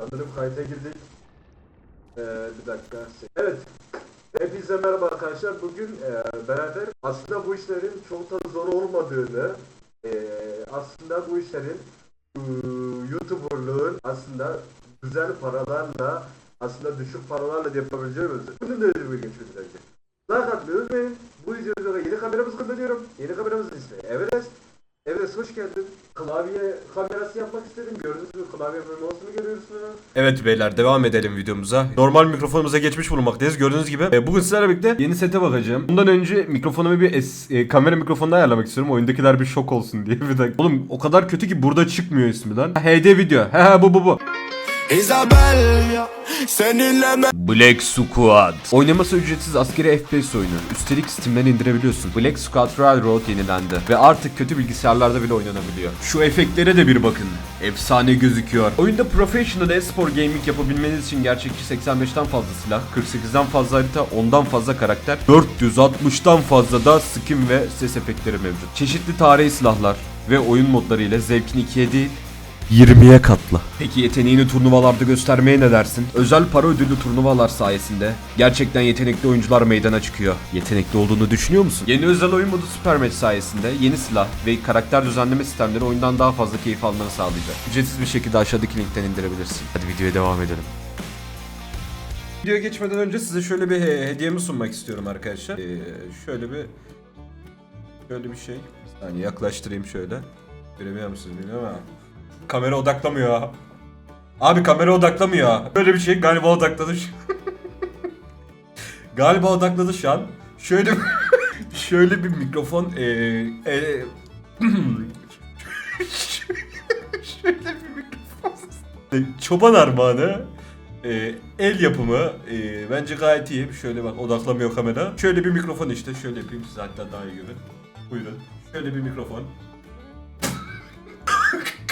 Sanırım kayıta girdik. Ee, bir dakika. Evet. Hepinize merhaba arkadaşlar. Bugün e, beraber aslında bu işlerin çok da zor olmadığını, e, aslında bu işlerin e, YouTuber'lığın aslında güzel paralarla, aslında düşük paralarla yapabileceğimizi. Bunun da öyle bir geçiyoruz bence. Like atmayı. Bu videoda yeni kameramızı kullanıyorum. Yeni kameramızın ismi Everest. Everest hoş geldin. Klavye kamerası yapmak istedim. Gördüğünüz gibi klavye memosunu görüyorsunuz. Evet beyler devam edelim videomuza. Normal mikrofonumuza geçmiş bulunmaktayız. Gördüğünüz gibi e, bugün sizlerle birlikte yeni sete bakacağım. Bundan önce mikrofonumu bir es- e, kamera mikrofonuna ayarlamak istiyorum. Oyundakiler bir şok olsun diye. Bir dakika. Oğlum o kadar kötü ki burada çıkmıyor ismi lan. HD video. He bu bu bu. Isabel seninle me- Black Squad. Oynaması ücretsiz askeri FPS oyunu. Üstelik Steam'den indirebiliyorsun. Black Squad Railroad yenilendi. Ve artık kötü bilgisayarlarda bile oynanabiliyor. Şu efektlere de bir bakın. Efsane gözüküyor. Oyunda professional e-spor gaming yapabilmeniz için gerçekçi 85'ten fazla silah, 48'den fazla harita, 10'dan fazla karakter, 460'tan fazla da skin ve ses efektleri mevcut. Çeşitli tarihi silahlar ve oyun modları ile zevkini ikiye değil 20'ye katla. Peki yeteneğini turnuvalarda göstermeye ne dersin? Özel para ödüllü turnuvalar sayesinde gerçekten yetenekli oyuncular meydana çıkıyor. Yetenekli olduğunu düşünüyor musun? Yeni özel oyun modu Super Match sayesinde yeni silah ve karakter düzenleme sistemleri oyundan daha fazla keyif almanı sağlayacak. Ücretsiz bir şekilde aşağıdaki linkten indirebilirsin. Hadi videoya devam edelim. Videoya geçmeden önce size şöyle bir he- hediyemi sunmak istiyorum arkadaşlar. Ee, şöyle bir şöyle bir şey. Bir saniye yaklaştırayım şöyle. Görebiliyor musunuz bilmiyorum ama. Kamera odaklamıyor. Abi kamera odaklamıyor. Böyle bir şey galiba odakladı. şu- galiba odakladı şu an. Şöyle şöyle bir mikrofon e, e, şöyle bir mikrofon. Çoban armağanı. e, el yapımı. e, bence gayet iyi. Şöyle bak odaklamıyor kamera. Şöyle bir mikrofon işte. Şöyle yapayım size hatta daha iyi görün. Buyurun. Şöyle bir mikrofon.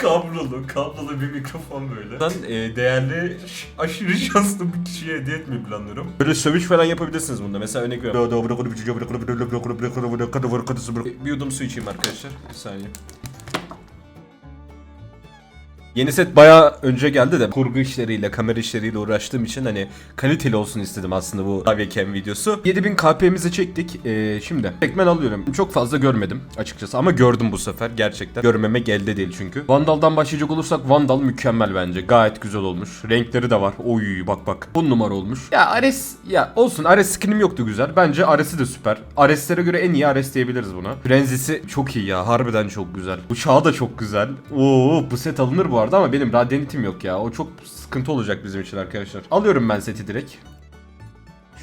Kablolu, kablolu bir mikrofon böyle. Ben e, değerli, aşırı şanslı bir kişiye hediye etmeyi planlıyorum. Böyle sövüş falan yapabilirsiniz bunda. Mesela örnek veriyorum. Bir yudum su içeyim arkadaşlar. Bir saniye. Yeni set bayağı önce geldi de kurgu işleriyle, kamera işleriyle uğraştığım için hani kaliteli olsun istedim aslında bu Cam videosu. 7000 KP'mizi çektik. Ee, şimdi tekmen alıyorum. Çok fazla görmedim açıkçası ama gördüm bu sefer gerçekten. Görmemek elde değil çünkü. Vandal'dan başlayacak olursak Vandal mükemmel bence. Gayet güzel olmuş. Renkleri de var. Oy bak bak. 10 numara olmuş. Ya Ares ya olsun Ares skinim yoktu güzel. Bence Ares'i de süper. Ares'lere göre en iyi Ares diyebiliriz buna. Frenzy'si çok iyi ya. Harbiden çok güzel. Uçağı da çok güzel. Oo bu set alınır bu arada ama benim Radiant'im yok ya. O çok sıkıntı olacak bizim için arkadaşlar. Alıyorum ben seti direkt.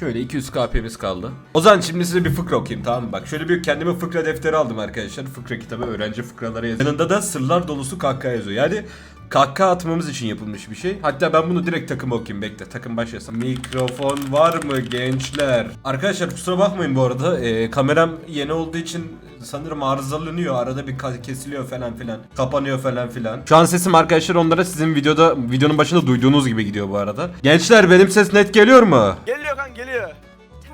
Şöyle 200 KP'miz kaldı. O zaman şimdi size bir fıkra okuyayım tamam mı? Bak şöyle bir kendime fıkra defteri aldım arkadaşlar. Fıkra kitabı öğrenci fıkraları yazıyor. Yanında da sırlar dolusu kahkaha yazıyor. Yani kahkaha atmamız için yapılmış bir şey. Hatta ben bunu direkt takıma okuyayım bekle. Takım başlasın. Mikrofon var mı gençler? Arkadaşlar kusura bakmayın bu arada. Ee, kameram yeni olduğu için sanırım arızalanıyor. Arada bir kesiliyor falan filan. Kapanıyor falan filan. Şu an sesim arkadaşlar onlara sizin videoda videonun başında duyduğunuz gibi gidiyor bu arada. Gençler benim ses net geliyor mu? Geliyor kan geliyor.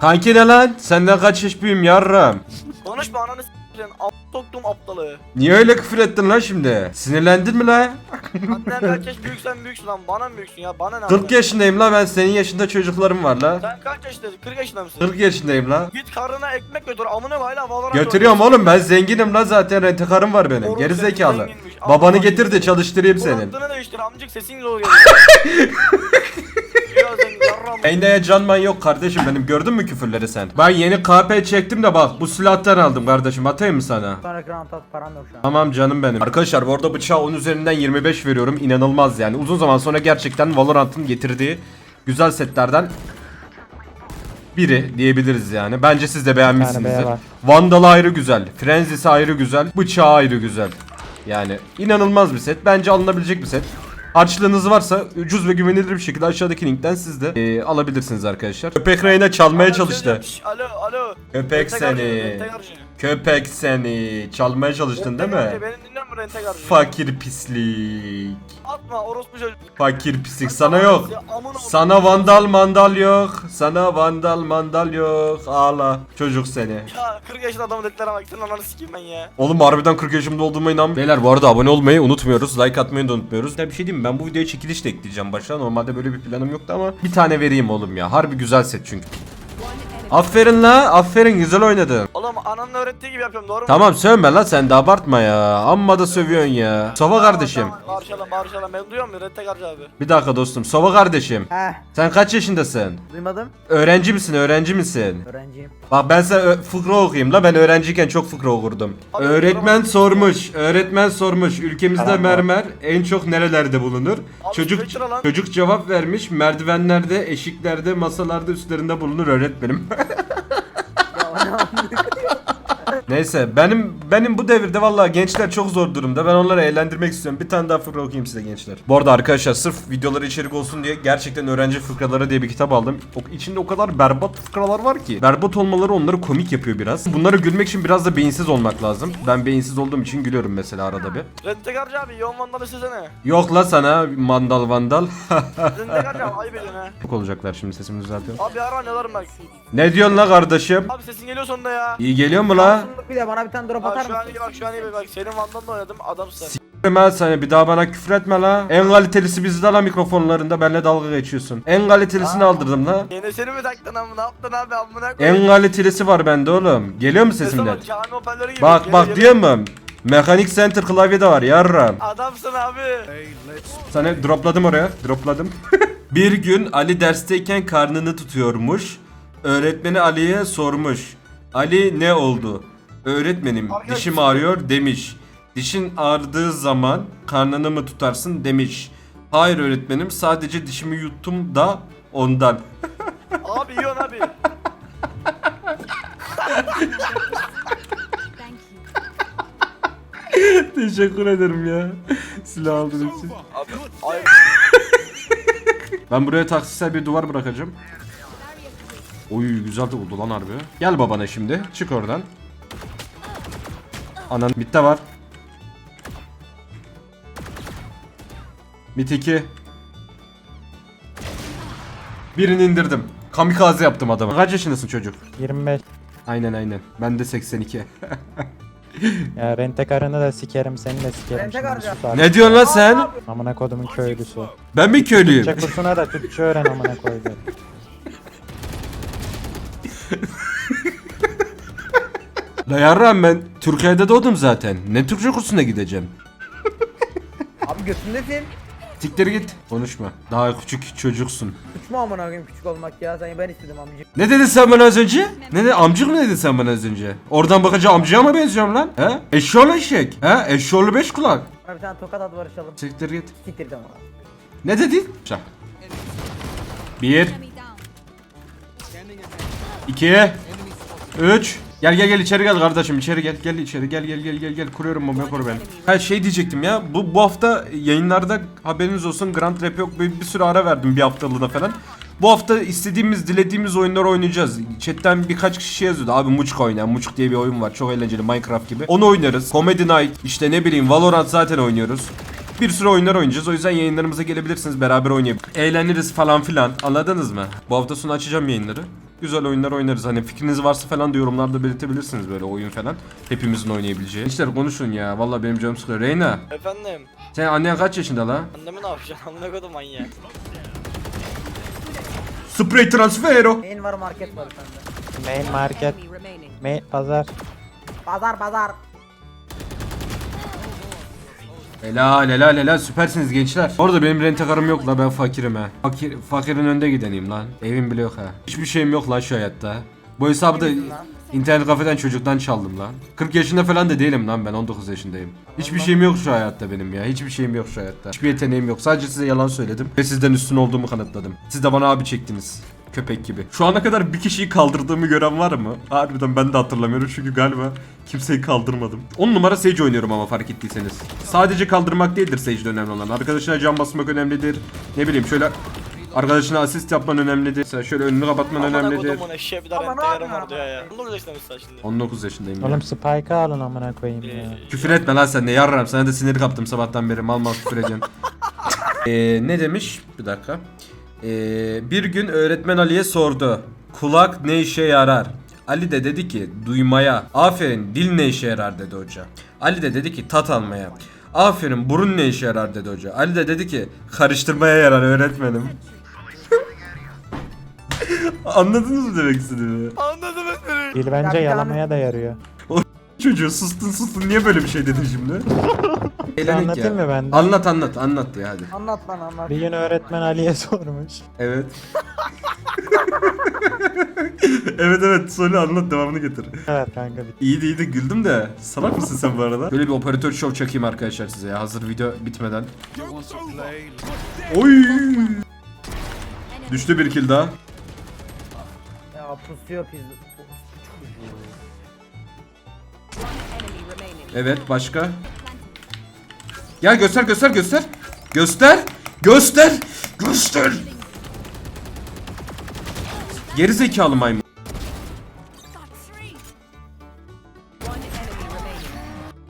Kanki ne lan? Senden kaç yaş büyüğüm yarram? Konuşma ananı s***lerin. Am soktum aptalı. Niye öyle küfür ettin lan şimdi? Sinirlendin mi lan? Annen kaç yaş büyüksen büyüksün lan. Bana mı büyüksün ya? Bana ne 40 yaşındayım la ben senin yaşında çocuklarım var la. Sen kaç yaşındasın? 40 yaşında mısın? 40 yaşındayım la. Git karnına ekmek götür. Amına hala Valorant Götürüyorum oynuyorsun. oğlum ben zenginim la zaten rentekarım var benim. Oğlum Geri sen zekalı. zenginmiş. Babanı Ama- getir de çalıştırayım senin. Kulaklarını değiştir amcık sesin zor geliyor. Ya zengin yarram. Eyneye canman yok kardeşim benim gördün mü küfürleri sen? Ben yeni KP çektim de bak bu silahtan aldım kardeşim atayım mı sana? Sonraki round at param yok şu an. Tamam canım benim. Arkadaşlar bu arada bıçağı 10 üzerinden 25 veriyorum. İnanılmaz yani. Uzun zaman sonra gerçekten Valorant'ın getirdiği güzel setlerden biri diyebiliriz yani. Bence siz de beğenmişsinizdir. Var. Vandal ayrı güzel. Frenzy'si ayrı güzel. Bıçağı ayrı güzel. Yani inanılmaz bir set. Bence alınabilecek bir set. Harçlığınız varsa ucuz ve güvenilir bir şekilde aşağıdaki linkten siz de e, alabilirsiniz arkadaşlar. Köpek Reyna çalmaya çalıştı. Alo alo. Köpek seni. Köpek seni. Çalmaya çalıştın değil mi? Beni dinliyor musun rentekarcı? Fakir pislik. Atma orospu çocuk. Fakir pislik sana yok. Sana vandal mandal yok. Sana vandal mandal yok. Ağla. Çocuk seni. Ya 40 yaşında adamın dediklerine bak. Senin ananı sikeyim ben ya. Oğlum harbiden 40 yaşımda olduğuma inan. Beyler bu arada abone olmayı unutmuyoruz. Like atmayı da unutmuyoruz. Ya bir şey diyeyim mi? Ben bu videoya çekiliş de ekleyeceğim başta. Normalde böyle bir planım yoktu ama bir tane vereyim oğlum ya. Harbi güzel set çünkü. Aferin la. Aferin güzel oynadın. Oğlum ananın öğrettiği gibi yapıyorum doğru mu? Tamam sövme la sen de abartma ya. Amma da sövüyorsun ya. Sova kardeşim. Tamam, Bağırışalım bağırışalım. Ben duyuyor muyum rentekarcı abi? Bir dakika dostum. Sova kardeşim. Heh, Sen kaç yaşındasın? duymadım. Öğrenci misin? Öğrenci misin? Öğrenciyim. Bak ben sana ö- fıkra okuyayım la ben öğrenciyken çok fıkra okurdum. Abi, öğretmen sormuş, öğretmen sormuş ülkemizde mermer en çok nerelerde bulunur? Abi, çocuk lan. çocuk cevap vermiş merdivenlerde, eşiklerde, masalarda üstlerinde bulunur öğretmenim. Ya ne anlık? Neyse benim benim bu devirde vallahi gençler çok zor durumda. Ben onları eğlendirmek istiyorum. Bir tane daha fıkra okuyayım size gençler. Bu arada arkadaşlar sırf videolara içerik olsun diye gerçekten öğrenci fıkraları diye bir kitap aldım. O, içinde o kadar berbat fıkralar var ki. Berbat olmaları onları komik yapıyor biraz. Bunları gülmek için biraz da beyinsiz olmak lazım. Ben beyinsiz olduğum için gülüyorum mesela arada bir. Rentekarcı abi yoğun vandalı istesene. Yok la sana mandal vandal. Rentekarcı abi ayıp ediyorsun ha. Çok olacaklar şimdi sesimi düzeltiyorum. Abi ara ne bak. Ne diyorsun la kardeşim? Abi sesin geliyor sonunda ya. İyi geliyor mu la? Bir de bana bir tane drop Bak atar şu an mısın? iyi bak şu an iyi bak. Senin vandanla oynadım adamsın. Ben sana bir daha bana küfür etme la. En kalitelisi bizde la mikrofonlarında benimle dalga geçiyorsun. En kalitelisini aldırdım la. Yine seni mi taktın amına? Ne yaptın abi amına En kalitelisi var bende oğlum. Geliyor mu Ses sesimden? olan cami hoparlörü gibi. Bak bak geliyor. diyor mu? Mekanik Center klavye de var yarram. Adamsın abi. Sana dropladım oraya. Dropladım. bir gün Ali dersteyken karnını tutuyormuş. Öğretmeni Ali'ye sormuş. Ali ne oldu? Öğretmenim Arkadaş- dişim ağrıyor demiş. Dişin ağrıdığı zaman karnını mı tutarsın demiş. Hayır öğretmenim sadece dişimi yuttum da ondan. Abi yiyorsun abi. Teşekkür ederim ya. Silah aldığın için. Abi ay Ben buraya taksitsel bir duvar bırakacağım. Oy güzel de oldu lan harbi. Gel babana şimdi. Çık oradan. Anan mitte var. Mit 2. Birini indirdim. Kamikaze yaptım adamı. Kaç yaşındasın çocuk? 25. Aynen aynen. Ben de 82. Ya rente karını da sikerim seni de sikerim. Rente şimdi, karı. sus abi. ne diyorsun lan sen? Amına kodumun köylüsü. Ben mi köylüyüm? Türkçe kursuna da Türkçe öğren amına koydu. La yarram ben Türkiye'de doğdum zaten. Ne Türkçe kursuna gideceğim? Abi götündesin. Siktir git. Konuşma. Daha küçük çocuksun. Suç mu amına koyayım küçük olmak ya? Sen ben istedim amcık. Ne dedin sen bana az önce? Ne de amcık mı dedin sen bana az önce? Oradan bakınca amcaya mı benziyorum lan? He? Eşşoğlu eşek. He? Eşşoğlu beş kulak. Bana bir tane tokat at barışalım. Siktir git. Siktir de ama. Ne dedin? Şah. Bir. İki. Üç. Gel gel gel içeri gel kardeşim içeri gel gel içeri gel gel gel gel gel kuruyorum bombayı koru beni. Ha şey diyecektim ya bu bu hafta yayınlarda haberiniz olsun Grand Rap yok bir, bir süre ara verdim bir haftalığına falan. Bu hafta istediğimiz dilediğimiz oyunları oynayacağız. Chatten birkaç kişi şey yazıyordu abi Muçuk oyna. Muçuk diye bir oyun var çok eğlenceli Minecraft gibi. Onu oynarız. Comedy Night işte ne bileyim Valorant zaten oynuyoruz. Bir sürü oyunlar oynayacağız. O yüzden yayınlarımıza gelebilirsiniz. Beraber oynayıp eğleniriz falan filan. Anladınız mı? Bu hafta sonu açacağım yayınları. Güzel oyunlar oynarız. Hani fikriniz varsa falan da yorumlarda belirtebilirsiniz böyle oyun falan. Hepimizin oynayabileceği. İşler konuşun ya. Vallahi benim canım sıkılıyor. Reyna. efendim. Sen annen kaç yaşında la? Annemi ne yapacaksın amına kodum manyak. Spray transfero. Neyin var market var sende. Main market. Main pazar. Pazar pazar. Helal helal helal süpersiniz gençler. Orada benim rentakarım yok la ben fakirim ha. Fakir, fakirin önde gideneyim lan. Evim bile yok ha. Hiçbir şeyim yok lan şu hayatta. Bu hesabı da internet kafeden çocuktan çaldım lan. 40 yaşında falan da değilim lan ben 19 yaşındayım. Hiçbir şeyim yok şu hayatta benim ya. Hiçbir şeyim yok şu hayatta. Hiçbir yeteneğim yok. Sadece size yalan söyledim ve sizden üstün olduğumu kanıtladım. Siz de bana abi çektiniz. Köpek gibi. Şu ana kadar bir kişiyi kaldırdığımı gören var mı? Harbiden ben de hatırlamıyorum çünkü galiba kimseyi kaldırmadım. 10 numara Sage oynuyorum ama fark ettiyseniz. Sadece kaldırmak değildir Sage'de önemli olan. Arkadaşına can basmak önemlidir. Ne bileyim şöyle Arkadaşına asist yapman önemlidir. Sen şöyle önünü kapatman Amına önemlidir. kodumun eşeğe bir daha Ama rente ne yarım yapıyor orada ya. ama? Ne oluyor işte mesela şimdi? 19 yaşındayım ya. Oğlum Spike'ı alın amına koyayım ya. Ee, Küfür etme lan sen de yarram. Sana da sinir kaptım sabahtan beri. Mal mal küfür ediyorsun. Ee, ne demiş? Bir dakika. Ee, bir gün öğretmen Ali'ye sordu. Kulak ne işe yarar? Ali de dedi ki duymaya. Aferin dil ne işe yarar dedi hoca. Ali de dedi ki tat almaya. Aferin burun ne işe yarar dedi hoca. Ali de dedi ki karıştırmaya yarar öğretmenim. Anladınız mı demek istediğimi? Anladım ben Dil bence yalamaya da yarıyor. Çocuğu sustun sustun niye böyle bir şey dedin şimdi? Bir Eğlenek anlatayım mı ben de? Anlat anlat anlat ya hadi. Anlat lan anlat. Bir gün öğretmen Ali'ye sormuş. Evet. evet evet söyle anlat devamını getir. Evet kanka bir İyiydi iyiydi güldüm de salak mısın sen bu arada? Böyle bir operatör show çekeyim arkadaşlar size ya hazır video bitmeden. Oy! Düştü bir kill daha. Ya pusuyor pizza. Evet başka. Gel göster göster göster. Göster. Göster. Göster. Geri zekalı maymun.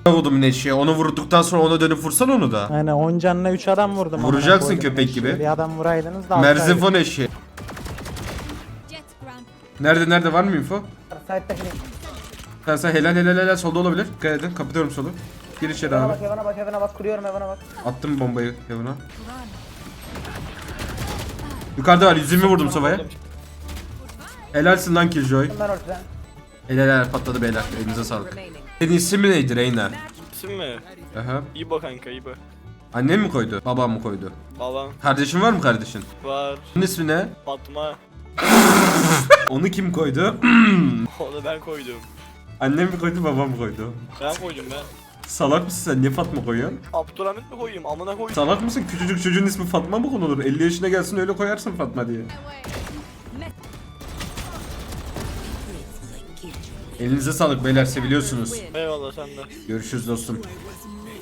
Vurdum neşeye. Onu vurduktan sonra ona dönüp vursan onu da. Yani 10 canına 3 adam vurdum. amına Vuracaksın koydum köpek eşeği. gibi. Bir adam vuraydınız da Merzifon eşeği. Nerede nerede var mı info? Site'dakini. Sen sen helal helal helal solda olabilir. Dikkat edin kapatıyorum solu. Gir içeri Evana abi. bak evana bak evana bak kuruyorum evana bak. Attım bombayı yanına. Yukarıda var 120 vurdum Sova'ya. Helalsin lan Killjoy. Ben ortada. Helal helal patladı beyler. Elinize sağlık. Senin ismin neydi Reyna? İsim mi? Aha. İbo kanka İbo. Annen mi koydu? Babam mı koydu? Babam Kardeşin var mı kardeşin? var. Onun ismi ne? Fatma. Onu kim koydu? Onu ben koydum. Annem mi koydu babam mı koydu? Ben koydum ben. Salak mısın sen? Niye Fatma koyuyorsun? Abdülhamit mi koyayım? Amına koyayım. Salak mısın? Küçücük çocuğun ismi Fatma mı konulur? 50 yaşına gelsin öyle koyarsın Fatma diye. Elinize sağlık beyler seviliyorsunuz. Eyvallah sen de. Görüşürüz dostum.